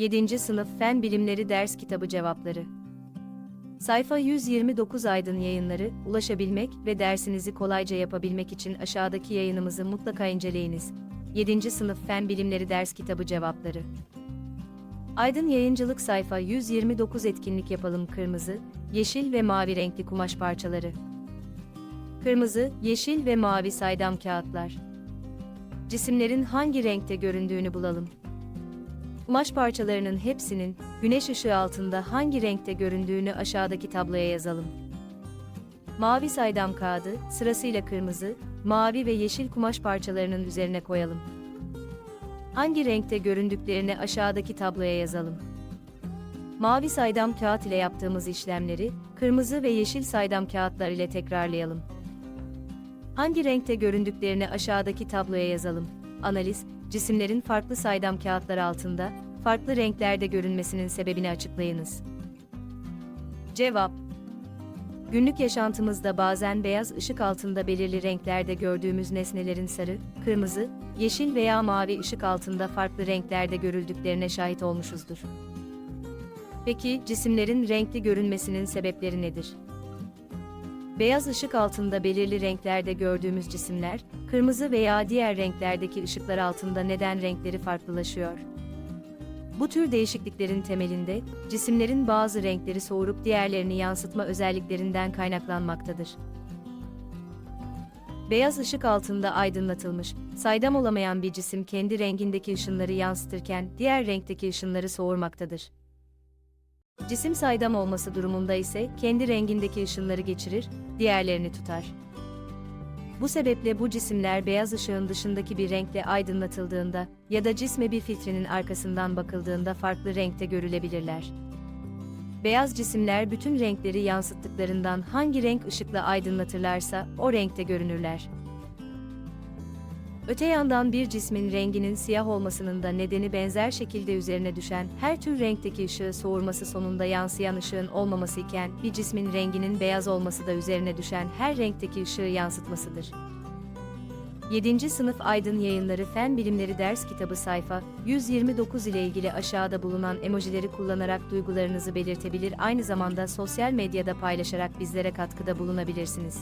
7. Sınıf Fen Bilimleri Ders Kitabı Cevapları Sayfa 129 Aydın Yayınları, ulaşabilmek ve dersinizi kolayca yapabilmek için aşağıdaki yayınımızı mutlaka inceleyiniz. 7. Sınıf Fen Bilimleri Ders Kitabı Cevapları Aydın Yayıncılık sayfa 129 etkinlik yapalım kırmızı, yeşil ve mavi renkli kumaş parçaları. Kırmızı, yeşil ve mavi saydam kağıtlar. Cisimlerin hangi renkte göründüğünü bulalım. Kumaş parçalarının hepsinin güneş ışığı altında hangi renkte göründüğünü aşağıdaki tabloya yazalım. Mavi saydam kağıdı sırasıyla kırmızı, mavi ve yeşil kumaş parçalarının üzerine koyalım. Hangi renkte göründüklerini aşağıdaki tabloya yazalım. Mavi saydam kağıt ile yaptığımız işlemleri kırmızı ve yeşil saydam kağıtlar ile tekrarlayalım. Hangi renkte göründüklerini aşağıdaki tabloya yazalım. Analiz, cisimlerin farklı saydam kağıtlar altında, farklı renklerde görünmesinin sebebini açıklayınız. Cevap Günlük yaşantımızda bazen beyaz ışık altında belirli renklerde gördüğümüz nesnelerin sarı, kırmızı, yeşil veya mavi ışık altında farklı renklerde görüldüklerine şahit olmuşuzdur. Peki, cisimlerin renkli görünmesinin sebepleri nedir? Beyaz ışık altında belirli renklerde gördüğümüz cisimler, kırmızı veya diğer renklerdeki ışıklar altında neden renkleri farklılaşıyor? Bu tür değişikliklerin temelinde, cisimlerin bazı renkleri soğurup diğerlerini yansıtma özelliklerinden kaynaklanmaktadır. Beyaz ışık altında aydınlatılmış, saydam olamayan bir cisim kendi rengindeki ışınları yansıtırken diğer renkteki ışınları soğurmaktadır. Cisim saydam olması durumunda ise kendi rengindeki ışınları geçirir, diğerlerini tutar. Bu sebeple bu cisimler beyaz ışığın dışındaki bir renkle aydınlatıldığında ya da cisme bir filtrenin arkasından bakıldığında farklı renkte görülebilirler. Beyaz cisimler bütün renkleri yansıttıklarından hangi renk ışıkla aydınlatırlarsa o renkte görünürler. Öte yandan bir cismin renginin siyah olmasının da nedeni benzer şekilde üzerine düşen her tür renkteki ışığı soğurması sonunda yansıyan ışığın olmaması iken bir cismin renginin beyaz olması da üzerine düşen her renkteki ışığı yansıtmasıdır. 7. Sınıf Aydın Yayınları Fen Bilimleri Ders Kitabı sayfa 129 ile ilgili aşağıda bulunan emojileri kullanarak duygularınızı belirtebilir aynı zamanda sosyal medyada paylaşarak bizlere katkıda bulunabilirsiniz.